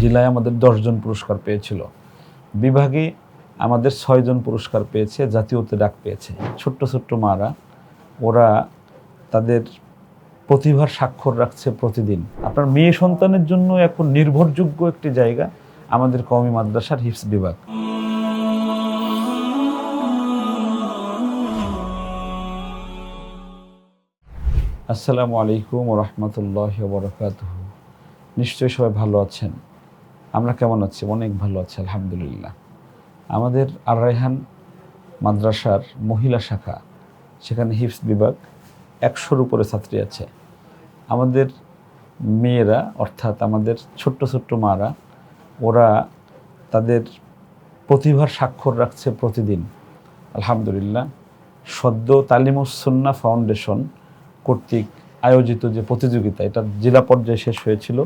জেলায় আমাদের দশজন পুরস্কার পেয়েছিল। বিভাগে আমাদের ছয়জন পুরস্কার পেয়েছে, জাতীয়তে ডাক পেয়েছে। ছোট্ট ছোট্ট মারা, ওরা তাদের প্রতিভার স্বাক্ষর রাখছে প্রতিদিন। আপনার মেয়ে সন্তানের জন্য এখন নির্ভরযোগ্য একটি জায়গা আমাদের কওমি মাদ্রাসার হিফস বিভাগ। আসসালামু আলাইকুম রহমতুল্লাহ বরকাত নিশ্চয়ই সবাই ভালো আছেন। আমরা কেমন আছি? অনেক ভালো আছি, আলহামদুলিল্লাহ। আমাদের আর রায়হান মাদ্রাসার মহিলা শাখা, সেখানে হিফস বিভাগ একশোর উপরে ছাত্রী আছে। আমাদের মেয়েরা, অর্থাৎ আমাদের ছোট্ট ছোট্ট মারা, ওরা তাদের প্রতিভার স্বাক্ষর রাখছে প্রতিদিন। আলহামদুলিল্লাহ, সদ্য তালিমুসন্না ফাউন্ডেশন কর্তৃক আয়োজিত যে প্রতিযোগিতা, এটা জেলা পর্যায়ে শেষ হয়েছিল।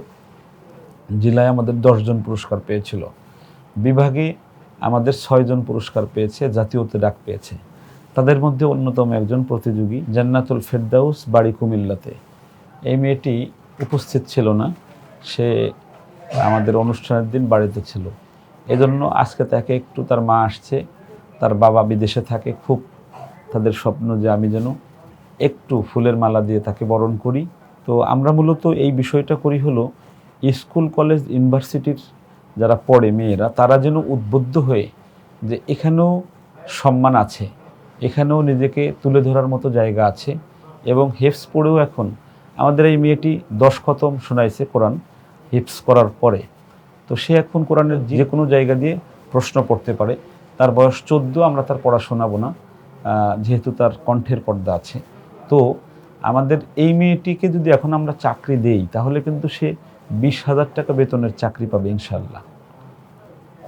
জেলায় আমাদের দশজন পুরস্কার পেয়েছিল। বিভাগে আমাদের ছয়জন পুরস্কার পেয়েছে, জাতীয়তে ডাক পেয়েছে। তাদের মধ্যে অন্যতম একজন প্রতিযোগী জান্নাতুল ফেরদাউস বাড়ি কুমিল্লাতে। এই মেয়েটি উপস্থিত ছিল না, সে আমাদের অনুষ্ঠানের দিন বাড়িতে ছিল। এজন্য আজকে তাকে একটু তার মা আসছে, তার বাবা বিদেশে থাকে, খুব তাদের স্বপ্ন যে আমি যেন একটু ফুলের মালা দিয়ে তাকে বরণ করি। তো আমরা মূলত এই বিষয়টা করি হলো স্কুল, কলেজ, ইউনিভার্সিটির যারা পড়ে মেয়েরা, তারা যেন উদ্বুদ্ধ হয়ে যে এখানেও সম্মান আছে, এখানেও নিজেকে তুলে ধরার মতো জায়গা আছে এবং হেফস পড়েও এখন আমাদের এই মেয়েটি দশ খতম শোনাইছে কোরআন হিপস করার পরে। তো সে এখন কোরআনের যে কোনো জায়গা দিয়ে প্রশ্ন পড়তে পারে। তার বয়স চোদ্দ, আমরা তার পড়া শোনাবো না যেহেতু তার কণ্ঠের পর্দা আছে। তো আমাদের এই মেয়েটিকে যদি এখন আমরা চাকরি দেই, তাহলে কিন্তু সে বিশ হাজার টাকা বেতনের চাকরি পাবে ইনশাল্লাহ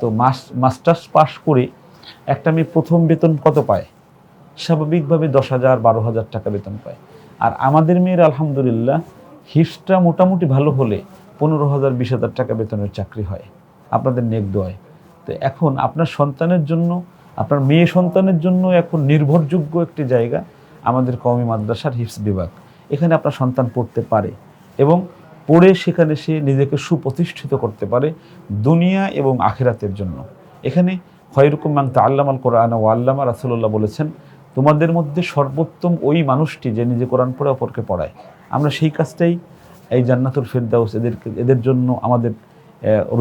তো মাস, মাস্টার্স পাশ করে একটা মেয়ে প্রথম বেতন কত পায়? স্বাভাবিকভাবে দশ হাজার, বারো হাজার টাকা বেতন পায়। আর আমাদের মেয়ের আলহামদুলিল্লাহ হিপসটা মোটামুটি ভালো হলে পনেরো হাজার, বিশ হাজার টাকা বেতনের চাকরি হয়। আপনাদের নেক দোয়ায়। তো এখন আপনার সন্তানের জন্য, আপনার মেয়ে সন্তানের জন্য এখন নির্ভরযোগ্য একটি জায়গা আমাদের কওমি মাদ্রাসার হিপস বিভাগ। এখানে আপনার সন্তান পড়তে পারে এবং পড়ে সেখানে সে নিজেকে সুপ্রতিষ্ঠিত করতে পারে দুনিয়া এবং আখিরাতের জন্য। এখানে খয়রুকুম মাং আল্লামাল কোরআন ও আল্লামা রাসুল্লাহ বলেছেন, তোমাদের মধ্যে সর্বোত্তম ওই মানুষটি যে নিজে কোরআন পড়ে অপরকে পড়ায়। আমরা সেই কাজটাই এই জান্নাতুল ফেরদাউস এদেরকে, এদের জন্য আমাদের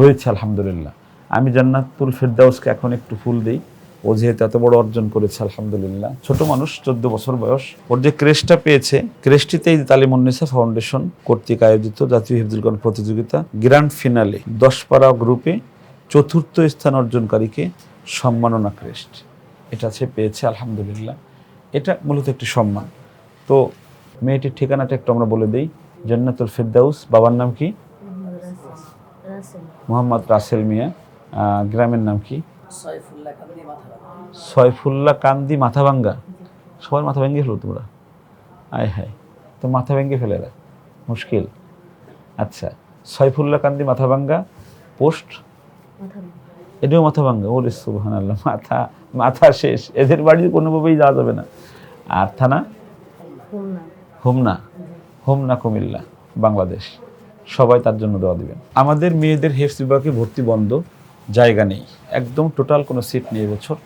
রয়েছে আলহামদুলিল্লাহ। আমি জান্নাতুল ফেরদাউসকে এখন একটু ফুল দিই। ও যেহেতু এত বড় অর্জন করেছে আলহামদুলিল্লাহ। ছোট মানুষ চোদ্দ বছর বয়স। ওর যে ক্রেশটা পেয়েছে ক্রেশটিতে এই তালিমুন্নিসা ফাউন্ডেশন কর্তৃক আয়োজিত জাতীয় হিফজুল কোরআন প্রতিযোগিতা গ্র্যান্ড ফিনালে দশ পাড়া গ্রুপে চতুর্থ স্থান অর্জনকারীকে সম্মাননা ক্রেস্ট। এটা সে পেয়েছে আলহামদুলিল্লাহ। এটা মূলত একটি সম্মান। তো মেয়েটির ঠিকানাটা একটু আমরা বলে দিই। জান্নাতুল ফেরদাউস বাবার নাম কি? মোহাম্মদ রাসেল। মিয়া। গ্রামের নাম কি? সয়ফুল্লাহ কান্দি মাথা কান্দি মাথা ভাঙ্গা? সবার মাথা ভেঙে ফেলো তোমরা। আয় হায় তো মাথা ভেঙে ফেলে না মুশকিল। আচ্ছা সয়ফুল্লাহ কান্দি মাথা ভাঙ্গা পোস্ট? এটাও মাথা ভাঙ্গা। ওরে সুবহান আল্লাহ মাথা মাথা শেষ। এদের বাড়ি কোনোভাবেই যাওয়া যাবে না। আর থানা? হোমনা। হোমনা কুমিল্লা বাংলাদেশ। সবাই তার জন্য দেওয়া দিবেন। আমাদের মেয়েদের হেফস বিভাগে ভর্তি বন্ধ। জায়গা নেই। একদম টোটাল কোনো সিট নেই এবছর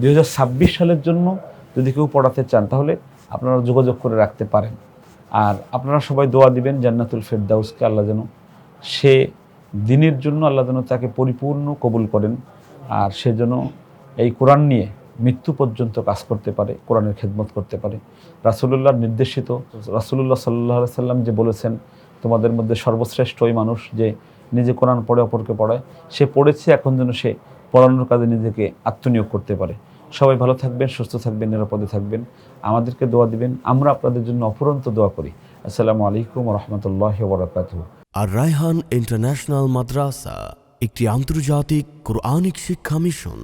দু ছাব্বিশ সালের জন্য যদি কেউ পড়াতে চান, তাহলে আপনারা যোগাযোগ করে রাখতে পারেন। আর আপনারা সবাই দোয়া দিবেন জান্নাতুল ফেরদাউসকে আল্লাহ যেন সে দিনের জন্য আল্লাহ যেন তাকে পরিপূর্ণ কবুল করেন আর সে যেন এই কোরআন নিয়ে মৃত্যু পর্যন্ত কাজ করতে পারে, কোরআনের খেদমত করতে পারে। রাসুলুল্লাহর নির্দেশিত, রাসুলুল্লাহ সাল্লাহ সাল্লাম যে বলেছেন, তোমাদের মধ্যে সর্বশ্রেষ্ঠ ওই মানুষ যে নিজে কোরআন পড়ে, অপরকে পড়ায়। সে পড়েছে, এখন যেন সে পড়ানোর কাজে নিজেকে আত্মনিয়োগ করতে পারে। সবাই ভালো থাকবেন, সুস্থ থাকবেন, নিরাপদে থাকবেন। আমাদেরকে দোয়া দিবেন। আমরা আপনাদের জন্য অপরন্ত দোয়া করি। আসসালামু আলাইকুম রহমতুল্লাহ বরাকাত আর রায়হান ইন্টারন্যাশনাল মাদ্রাসা, একটি আন্তর্জাতিক কোরআনিক শিক্ষা মিশন।